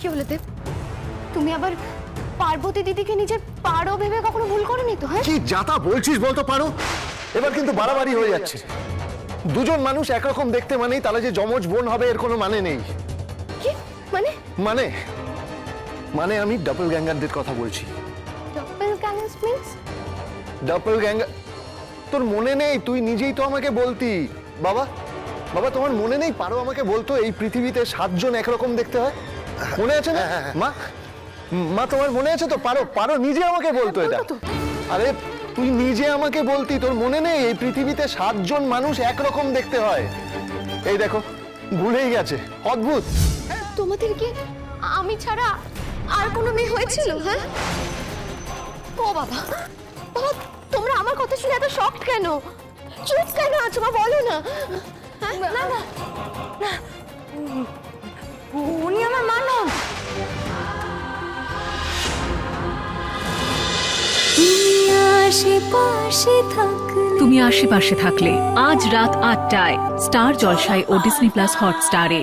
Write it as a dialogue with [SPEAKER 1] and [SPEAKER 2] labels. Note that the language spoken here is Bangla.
[SPEAKER 1] কি হলো দেব? তুমি আবার পার্বতী দিদিকে নিজের পারো ভেবে কখনো ভুল করনি তো হ্যাঁ?
[SPEAKER 2] কি যাতা বলছিস বলতো পারো? এবার কিন্তু বাড়াবাড়ি হয়ে যাচ্ছে। দুজন মানুষ একরকম দেখতে মানেই তাহলে যে যমজ বোন হবে এর কোনো মানে নেই।
[SPEAKER 1] কি? মানে?
[SPEAKER 2] মানে? মানে আমি ডাবল গ্যাঙ্গারদের কথা বলছি।
[SPEAKER 1] ডাবল মিন্স
[SPEAKER 2] ডাবল গ্যাঙ্গার তোর মনে নেই? তুই নিজেই তো আমাকে বলতি। বাবা বাবা তোমার মনে নেই? পারো আমাকে বলতো এই পৃথিবীতে সাতজন একরকম দেখতে হয়? মনে আছে না? মা মা তোমার মনে আছে তো? পারো পারো নিজে আমাকে বলতো এটা। আরে তুই নিজে আমাকে বলতি তোর মনে নেই? এই পৃথিবীতে সাতজন মানুষ একরকম দেখতে হয়। এই দেখো ভুলেই গেছে। অদ্ভুত।
[SPEAKER 1] তোমাদের কি আমি ছাড়া আর কোনো মেয়ে হয়েছিল হ্যাঁ? ও বাবা বাবা তোমরা আমার কথা শুনে এত শখ কেন? চুপ কেন আছো মা? বলো হ্যাঁ? না।
[SPEAKER 3] তুমি আশেপাশে থাকলে আজ রাত আটটায় স্টার জলসায় ও ডিসনি প্লাস হটস্টারে